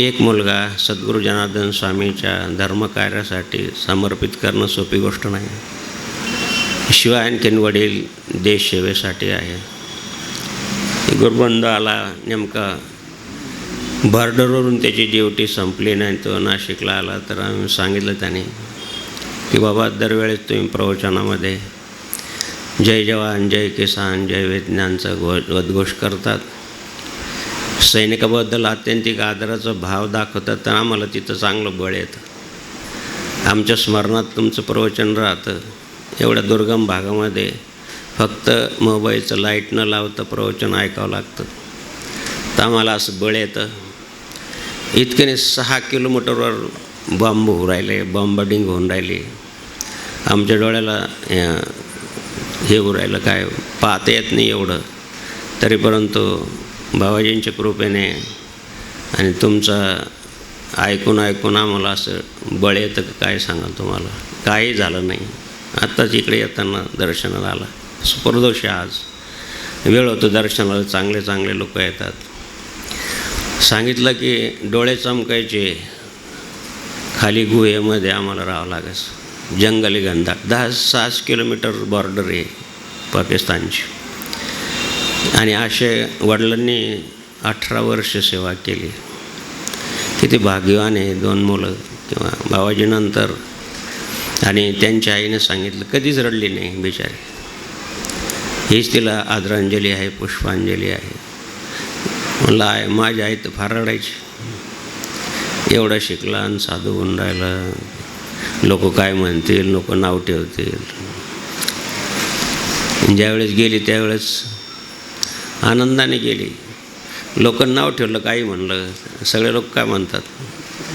एक मुलगा सद्गुरू जनार्दन स्वामीच्या धर्मकार्यासाठी समर्पित करणं सोपी गोष्ट नाही. शिवाय आणखीन वडील देशसेवेसाठी आहे. गुरुबंध आला नेमका बॉर्डरवरून त्याची ड्युटी संपली नाही तो नाशिकला आला तर आम्ही सांगितलं त्याने की बाबा दरवेळेस तुम्ही प्रवचनामध्ये जय जवान जय किसान जय विज्ञानचा घो उद्घोष करतात. सैनिकाबद्दल आत्यंतिक आदराचा भाव दाखवतात तर आम्हाला तिथं चांगलं बळ येतं. आमच्या स्मरणात तुमचं प्रवचन राहतं. एवढ्या दुर्गम भागामध्ये फक्त मोबाईलचं लाइट न लावतं प्रवचन ऐकावं लागतं. तर आम्हाला असं बळ येतं. इतक्याने सहा किलोमीटरवर बॉम्ब होऊ राहिले बॉम्बडिंग होऊन राहिली. आमच्या डोळ्याला हे होऊ राहिलं काय? पाहता येत नाही एवढं. तरी परंतु बाबाजींच्या कृपेने आणि तुमचं ऐकून ऐकून आम्हाला असं बळ येतं का काय सांगाल तुम्हाला? काही झालं नाही. आत्ताच इकडे येताना दर्शनाला आला. स्पर्धोष आज. वेळ होतो दर्शनाला. चांगले चांगले लोक येतात. सांगितलं की डोळे चमकायचे. खाली गुहेमध्ये आम्हाला राहावं लागेल. जंगली घनदाट दहा सहाच किलोमीटर बॉर्डर आहे पाकिस्तानची. आणि असे वडिलांनी अठरा वर्ष सेवा केली. किती भाग्यवान आहे दोन मुलं किंवा बाबाजीनंतर आणि त्यांच्या आईने सांगितलं कधीच रडली नाही बिचारी. हीच तिला आदरांजली आहे पुष्पांजली आहे. म्हणलं आहे माझी आई तर फार रडायची. एवढा शिकला आणि साधू होऊन राहिला. लोक काय म्हणतील लोक नाव ठेवतील. ज्यावेळेस गेली त्यावेळेस आनंदाने गेली. लोक नाव ठेवलं काही म्हणलं. सगळे लोक काय म्हणतात?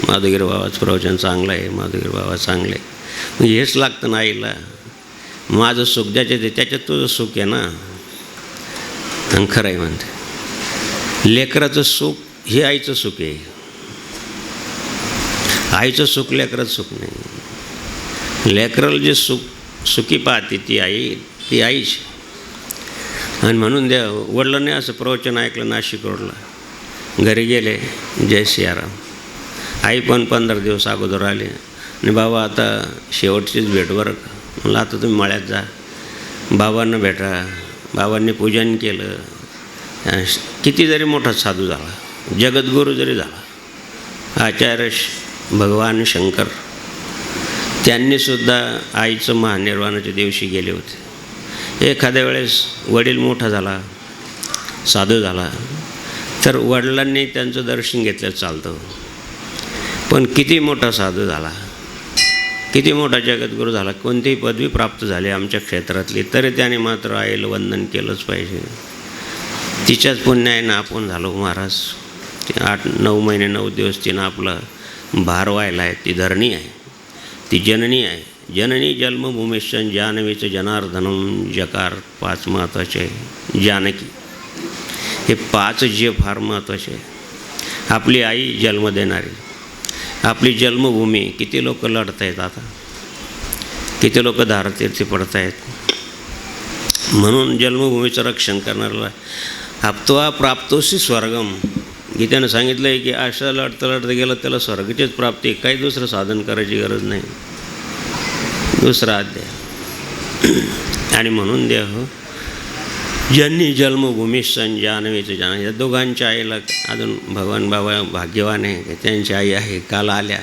माधुगीर बाबाचं प्रवचन चांगलं आहे माधुगीर बाबा चांगले आहे. मग हेच लागतं ना आईला. माझं सुख ज्याच्यात आहे त्याच्यात तुझं सुख आहे ना? आणि खरं आहे म्हणते. लेकराचं सुख हे आईचं सुख आहे. आईचं सुख लेकराचं सुख नाही. लेकराला जे सुख सुखी पाहते ती आई ती आईच. आणि म्हणून द्या वडिलांनी असं प्रवचन ऐकलं नाशिक रोडला घरी गेले जय सियाराम. आई पण पंधरा दिवस अगोदर आले. आणि बाबा आता शेवटचीच भेट बरं का? म्हणलं आता तुम्ही मळ्यात जा. बाबांना भेटा. बाबांनी पूजन केलं. किती जरी मोठा साधू झाला जगद्गुरू जरी झाला आचार्य भगवान शंकर त्यांनीसुद्धा आईचं महानिर्वाणाच्या दिवशी गेले होते. एखाद्या वेळेस वडील मोठा झाला साधू झाला तर वडिलांनी त्यांचं दर्शन घेतलं चालतं. पण किती मोठा साधू झाला किती मोठा जगद्गुरू झाला कोणतीही पदवी प्राप्त झाली आमच्या क्षेत्रातली तरी त्याने मात्र आईला वंदन केलंच पाहिजे. तिच्याच पुण्याने आपण झालो महाराज. आठ नऊ महिने नऊ दिवस तिनं आपलं भार व्हायला आहे ती धरणी आहे ती जननी आहे. जननी जन्मभूमीशन जानवीचं जनार्दनम जकार पाच महत्त्वाचे आहे. जानकी. हे पाच जे फार महत्त्वाचे आहे. आपली आई जन्म देणारी. आपली जन्मभूमी किती लोक लढत आहेत आता? किती लोक धारतीर्थी पडत आहेत म्हणून जन्मभूमीचं रक्षण करणाऱ्याला हप्तवा प्राप्तोसी स्वर्गम. गीतेनं सांगितलं आहे की असं लढतं लढतं गेलं त्याला स्वर्गाचीच प्राप्ती काही दुसरं साधन करायची गरज नाही. दुसरा अध्याय. आणि म्हणून द्या हो ज्यांनी जन्मभूमी सण जानवेचं जाण या दोघांच्या आईला अजून भगवान बाबा भाग्यवान आहे त्यांची आई आहे काल आल्या.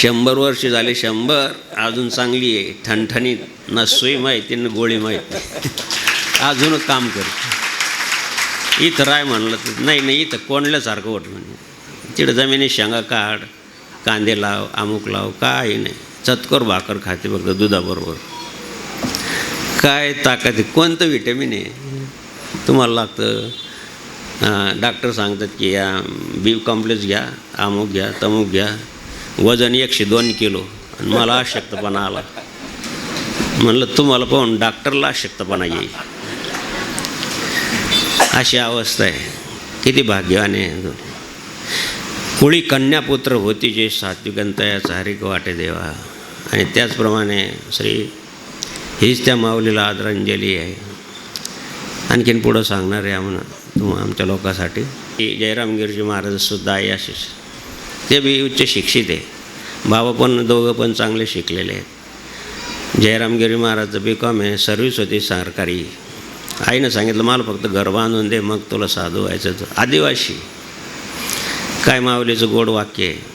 शंभर वर्ष झाले शंभर अजून चांगली आहे. ठणठणीत ना सुई माहिती ना गोळी माहिती. अजून काम करते. इथं राय म्हणलं तर नाही नाही इथं कोंडल्यासारखं होत म्हणजे तिथं जमिनी शेंगा काढ कांदे लाव अमुक लाव काही नाही. चतकोर भाकर खाते फक्त दुधाबरोबर. काय ताकद कोणतं विटॅमिन आहे? तुम्हाला लागतं डॉक्टर सांगतात की या बी कॉम्प्लेक्स घ्या अमुक घ्या तमुक घ्या. वजन एकशे दोन किलो. आणि मला अशक्तपणा आला. म्हणलं तुम्हाला पाहून डॉक्टरला अशक्तपणा येईल. अशी अवस्था आहे. किती भाग्यवान आहे. कुळी कन्यापुत्र होती जे सात्विकंतया चारिक वाटे देवा. आणि त्याचप्रमाणे श्री हीच त्या माऊलीला आदरांजली आहे. आणखीन पुढं सांगणार आहे आम्हाला तुम्हा आमच्या लोकांसाठी. जयराम गिरजी महाराजसुद्धा आहे असेच ते बी उच्च शिक्षित आहे. बाबा पण दोघं पण चांगले शिकलेले आहेत. जयराम गिरी महाराजचं बी कॉम आहे सर्व्हिस होती सरकारी. आईनं सांगितलं मला फक्त घर बांधून दे मग तुला साधू व्हायचं. आदिवासी. काय माऊलीचं गोड वाक्य आहे.